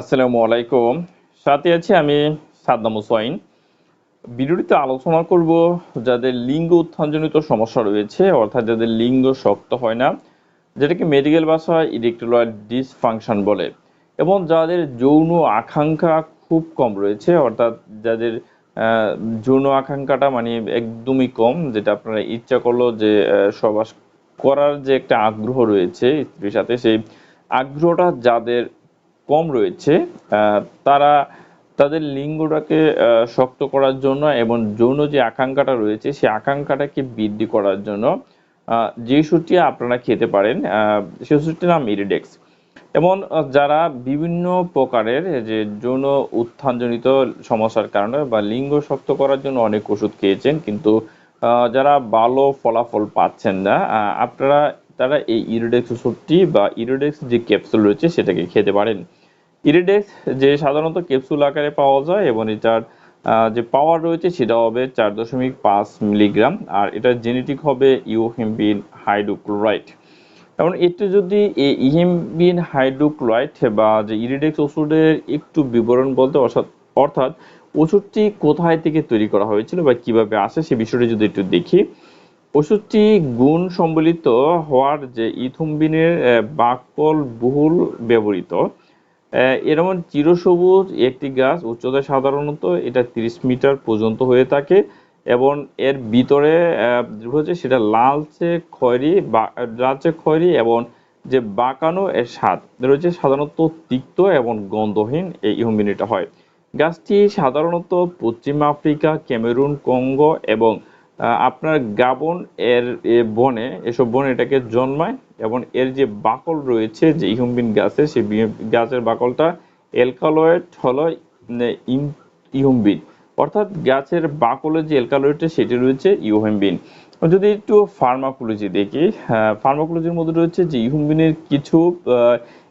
আসসালামু আলাইকুম। সাথে আছি আমি সাদ্দাম হুসাইন। ভিডিওটিতে আলোচনা করব যাদের লিঙ্গ উত্থানজনিত সমস্যা রয়েছে, অর্থাৎ যাদের লিঙ্গ শক্ত হয় না, যেটাকে মেডিকেল ভাষায় ইরেকটুলার ডিসফাংশন বলে, এবং যাদের যৌন আকাঙ্ক্ষা খুব কম রয়েছে, অর্থাৎ যাদের যৌন আকাঙ্ক্ষাটা মানে একদমই কম, যেটা আপনারা ইচ্ছা করল যে সবাস করার যে একটা আগ্রহ রয়েছে স্ত্রীর সাথে, সেই আগ্রহটা যাদের কম রয়েছে তারা তাদের লিঙ্গটাকে শক্ত করার জন্য এবং যৌন যে আকাঙ্ক্ষাটা রয়েছে সেই আকাঙ্ক্ষাটাকে বৃদ্ধি করার জন্য যে ওষুধটি আপনারা খেতে পারেন সেই ওষুধটির নাম ইরিডেক্স। এবং যারা বিভিন্ন প্রকারের যে যৌন উত্থানজনিত সমস্যার কারণে বা লিঙ্গ শক্ত করার জন্য অনেক ওষুধ খেয়েছেন, কিন্তু যারা ভালো ফলাফল পাচ্ছেন না আপনারা, তারা এই ইরিডেক্স ওষুধটি বা ইরিডেক্স যে ক্যাপসুল রয়েছে সেটাকে খেতে পারেন। ইরিডেক্স যে সাধারণত ক্যাপসুল আকারে পাওয়া যায় এবং এটার যে পাওয়ার রয়েছে সেটা হবে চার দশমিক পাঁচ মিলিগ্রাম আর এটার জেনেটিক হবে ইউহেমবিন হাইড্রোক্লোরাইড এবং এটা যদি এই ইহেমবিন হাইড্রোক্লোরাইড বা যে ইরিডেক্স ওষুধের একটু বিবরণ বলতে অর্থাৎ ওষুধটি কোথায় থেকে তৈরি করা হয়েছিল বা কীভাবে আসে সে বিষয়টি যদি একটু দেখি, ওষুধটি গুণ সম্বলিত হওয়ার যে ইথুম্বিনের বাকল বহুল ব্যবহৃত। এরকম চিরসবুজ, একটি গাছ উচ্চতা সাধারণত এটা তিরিশ মিটার পর্যন্ত হয়ে থাকে এবং এর ভিতরে হচ্ছে সেটা লালচে খয়েরি বা লালচে খয়েরি এবং যে বাঁকানো এর স্বাদ রয়েছে সাধারণত তিক্ত এবং গন্ধহীন এই ইহুমিনিটা হয়। গাছটি সাধারণত পশ্চিম আফ্রিকা, ক্যামেরুন, কঙ্গো এবং আপনার গাবন এর বনে, এসব বনে এটাকে জন্মায় এবং এর যে বাকল রয়েছে, যে ইহুম্বিন গাছে সেই গাছের বাকলটা এলকালয়েড হলো নে- ইম- অর্থাৎ গাছের বাকলের যে এলকালয়েডটা, সেটি রয়েছে ইউহেম্বিন যদি একটু ফার্মাকোলজি দেখি ফার্মাকোলজির মধ্যে রয়েছে যে ইহুম্বিনের কিছু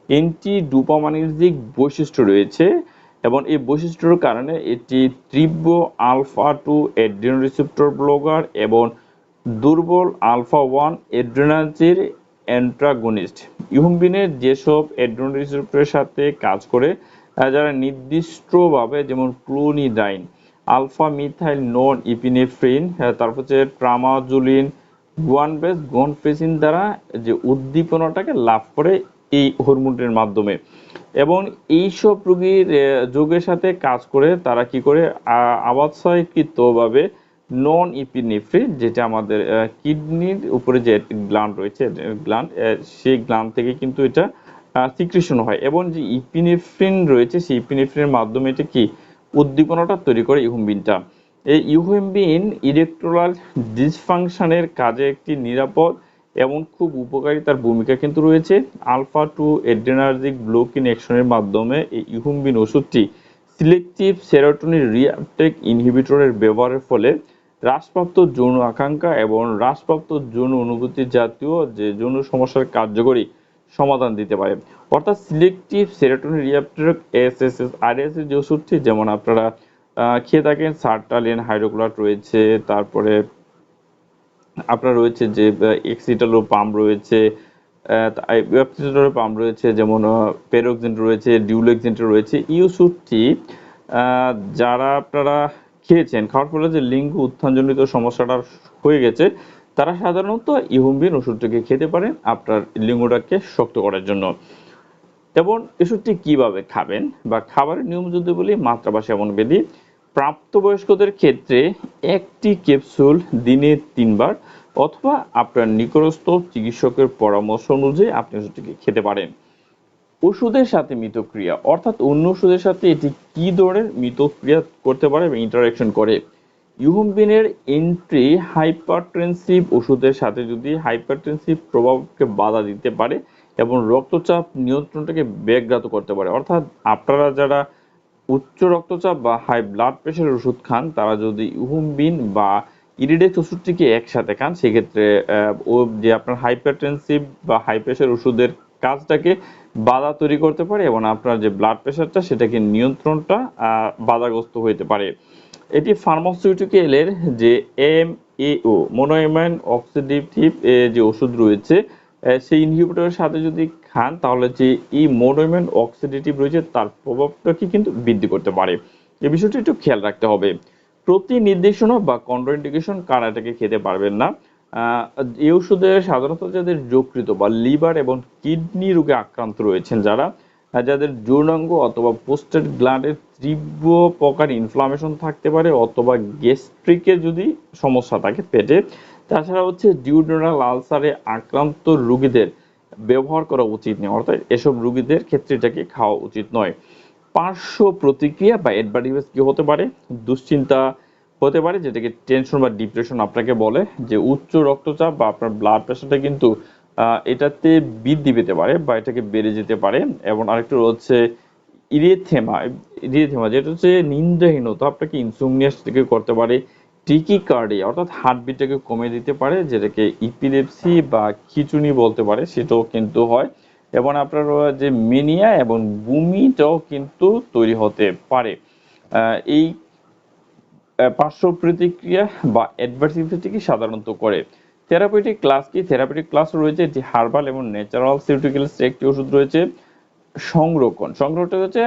এন্টি ডুপামানির্জিক বৈশিষ্ট্য রয়েছে। এবং এই বৈশিষ্ট্যের কারণে এটি তীব্র alpha two adrenergic receptor blocker এবং দুর্বল আলফা ওয়ান এড্রেনার্জির অ্যান্ট্রাগনিস্ট ইহুম্বিনের যেসব এড্রিন রিসেপ্টরের সাথে কাজ করে যারা নির্দিষ্টভাবে যেমন clonidine alpha methyl non epinephrine তারপর হচ্ছে ট্রামাজুলিন গোয়ান গুয়ানবেস গনফেসিন দ্বারা যে উদ্দীপনাটাকে লাভ করে এই হরমোনের মাধ্যমে। এবং এইসব রোগীর যোগের সাথে কাজ করে তারা কি করে আবাসায়কৃতভাবে নন ইপিনেফ্রিন যেটা আমাদের কিডনির উপরে যে গ্ল্যান্ড রয়েছে গ্ল্যান্ড সেই গ্ল্যান্ড থেকে কিন্তু এটা সিক্রেশন হয়। এবং যে ইপিনেফ্রিন রয়েছে, সেই ইপিনেফ্রিনের মাধ্যমে এটা কি, উদ্দীপনাটা তৈরি করে ইহুমবিনটা এই ইহুমবিন ইলেকট্রাল ডিসফাংশনের কাজে একটি নিরাপদ এবং খুব উপকারী তার ভূমিকা কিন্তু রয়েছে। আলফা টু এড্রেনার্জিক ব্লকিং অ্যাকশনের মাধ্যমে এই ইহুম্বিন ওষুধটি সিলেক্টিভ সেরোটোনিন রিঅ্যাপটেক ইনহিবিটরের ব্যবহারের ফলে হ্রাসপ্রাপ্ত যৌন আকাঙ্ক্ষা এবং হ্রাসপ্রাপ্ত যৌন অনুভূতি জাতীয় যে যৌন সমস্যার কার্যকরী সমাধান দিতে পারে। অর্থাৎ selective serotonin reuptake S S S R S যে ওষুধটি, যেমন আপনারা খেয়ে থাকেন, সার্টালিন হাইড্রোক্লাট রয়েছে, তারপরে আপনার রয়েছে যে এক্সিটালো পাম্প রয়েছে ওয়েবসিটালো পাম্প রয়েছে, যেমন পেরোক্সিন রয়েছে ডিউলেক্সিন রয়েছে ওষুধটি যারা আপনারা খেয়েছেন, খাওয়ার ফলে যে লিঙ্গ উত্থানজনিত সমস্যাটা হয়ে গেছে, তারা সাধারণত ইহুম্বিন ওষুধটাকে খেতে পারেন আপনার লিঙ্গটাকে শক্ত করার জন্য। এবং ওষুধটি কীভাবে খাবেন বা খাবারের নিয়ম যদি বলি মাত্রা বা সেবন বিধি প্রাপ্তবয়স্কদের ক্ষেত্রে একটি ক্যাপসুল দিনে তিনবার অথবা আপনার নিকটস্থ চিকিৎসকের পরামর্শ অনুযায়ী আপনি ওষুধটিকে খেতে পারেন। ওষুধের সাথে মিতক্রিয়া, অর্থাৎ অন্য ওষুধের সাথে এটি কি ধরনের মিতক্রিয়া করতে পারে এবং ইন্টারাকশন করে? ইউহম্বিনের এন্ট্রি হাইপারটেনসিভ ওষুধের সাথে যদি হাইপারটেনসিভ প্রভাবকে বাধা দিতে পারে এবং রক্তচাপ নিয়ন্ত্রণটাকে ব্যাঘাত করতে পারে, অর্থাৎ আপনারা যারা উচ্চ রক্তচাপ বা হাই ব্লাড প্রেশারের ওষুধ খান, তারা যদি ইহুম্বিন বা ইরিডেক্স ওষুধটিকে একসাথে খান, সেক্ষেত্রে ও যে আপনার হাইপারটেনসিভ বা হাই প্রেশার ওষুধের কাজটাকে বাধা তৈরি করতে পারে এবং আপনার যে ব্লাড প্রেশারটা সেটাকে নিয়ন্ত্রণটা বাধাগ্রস্ত হইতে পারে। এটি ফার্মাসিউটিক্যালের যে এম এ ও মোনোএমাইন অক্সিডেটিভ যে ওষুধ রয়েছে সেই ইনহিবিটরের সাথে যদি খান, তাহলে যে এই মোনোমেন্ট অক্সিডেটিভ রয়েছে, তার প্রভাবটাকে কিন্তু বৃদ্ধি করতে পারে। এই বিষয়টি একটু খেয়াল রাখতে হবে। প্রতি নির্দেশনা বা কন্ট্রাইন্ডিকেশন কারা এটাকে খেতে পারবেন না? এই ওষুধে সাধারণত যাদের যকৃত বা লিভার এবং কিডনি রোগে আক্রান্ত রয়েছেন যারা যাদের যৌনাঙ্গ অথবা পোস্টেড গ্ল্যান্ডের তীব্র প্রকার ইনফ্লামেশন থাকতে পারে অথবা গ্যাস্ট্রিকের যদি সমস্যা থাকে পেটে তাছাড়া হচ্ছে ডিউডোনাল আলসারে আক্রান্ত রুগীদের ব্যবহার করা উচিত নয়, অর্থাৎ এসব রুগীদের ক্ষেত্রে এটাকে খাওয়া উচিত নয়। পার্শ্ব প্রতিক্রিয়া বা অ্যাডভার্টিভাস কি হতে পারে? দুশ্চিন্তা হতে পারে, যেটাকে টেনশন বা ডিপ্রেশন আপনাকে বলে, যে উচ্চ রক্তচাপ বা আপনার ব্লাড প্রেশারটা কিন্তু এটাতে বৃদ্ধি পেতে পারে বা এটাকে বেড়ে যেতে পারে। এবং আরেকটা হচ্ছে ইরিথেমা ইরিথেমা যেটা হচ্ছে নিন্দাহীনতা আপনাকে ইনসুমনিয়াস থেকে করতে পারে টিকিকার্ডিয়া অর্থাৎ হার্টবিটটাকে কমে দিতে পারে, যেটাকে ইপিলেপসি বা খিচুনি বলতে পারে, সেটাও কিন্তু হয়। এবং আপনার যে মেনিয়া এবং বুমিটাও কিন্তু তৈরি হতে পারে। এই পার্শ্ব প্রতিক্রিয়া বা অ্যাডভার্স ইফেক্টকে সাধারণত করে। থেরাপিউটিক ক্লাস কি? থেরাপিউটিক ক্লাস রয়েছে, এটি হার্বাল এবং ন্যাচারাল সিউটিক্যালস একটি ওষুধ রয়েছে। সংরক্ষণ সংরক্ষণ হচ্ছে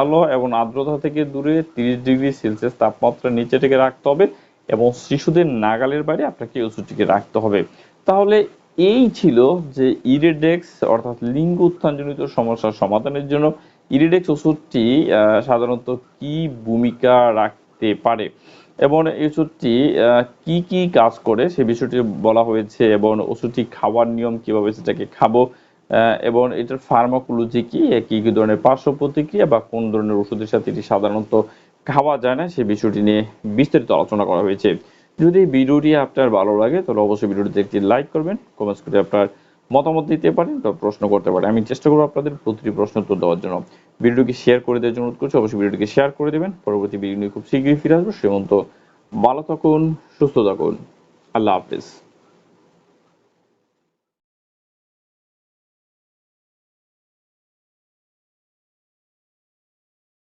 আলো এবং আর্দ্রতা থেকে দূরে তিরিশ ডিগ্রি সেলসিয়াস তাপমাত্রা নিচে থেকে রাখতে হবে। এবং শিশুদের নাগালের বাইরে আপনাকে ওষুধটিকে রাখতে হবে। তাহলে এই ছিল যে ইরেডেক্স অর্থাৎ লিঙ্গ উত্থানজনিত সমস্যার সমাধানের জন্য ইরেডেক্স ওষুধটি সাধারণত কি ভূমিকা রাখতে পারে এবং এই ওষুধটি কি কি কাজ করে সে বিষয়টি বলা হয়েছে এবং ওষুধটি খাওয়ার নিয়ম কীভাবে সেটাকে খাব এবং এটার ফার্মাকোলজি কি কি কি ধরনের পার্শ্ব প্রতিক্রিয়া বা কোন ধরনের ওষুধের সাথে এটি সাধারণত খাওয়া যায় না, সেই বিষয়টি নিয়ে বিস্তারিত আলোচনা করা হয়েছে। যদি ভিডিওটি আপনার ভালো লাগে, তাহলে অবশ্যই ভিডিওটিতে একটি লাইক করবেন কমেন্টস করে আপনার মতামত দিতে পারেন বা প্রশ্ন করতে পারেন। আমি চেষ্টা করব আপনাদের প্রতিটি প্রশ্ন উত্তর দেওয়ার জন্য। ভিডিওটিকে শেয়ার করে দেওয়ার জন্য অনুরোধ করছি, অবশ্যই ভিডিওটিকে শেয়ার করে দেবেন। পরবর্তী ভিডিও নিয়ে খুব শীঘ্রই ফিরে আসব। সে মতো ভালো থাকুন, সুস্থ থাকুন। আল্লাহ হাফিজ।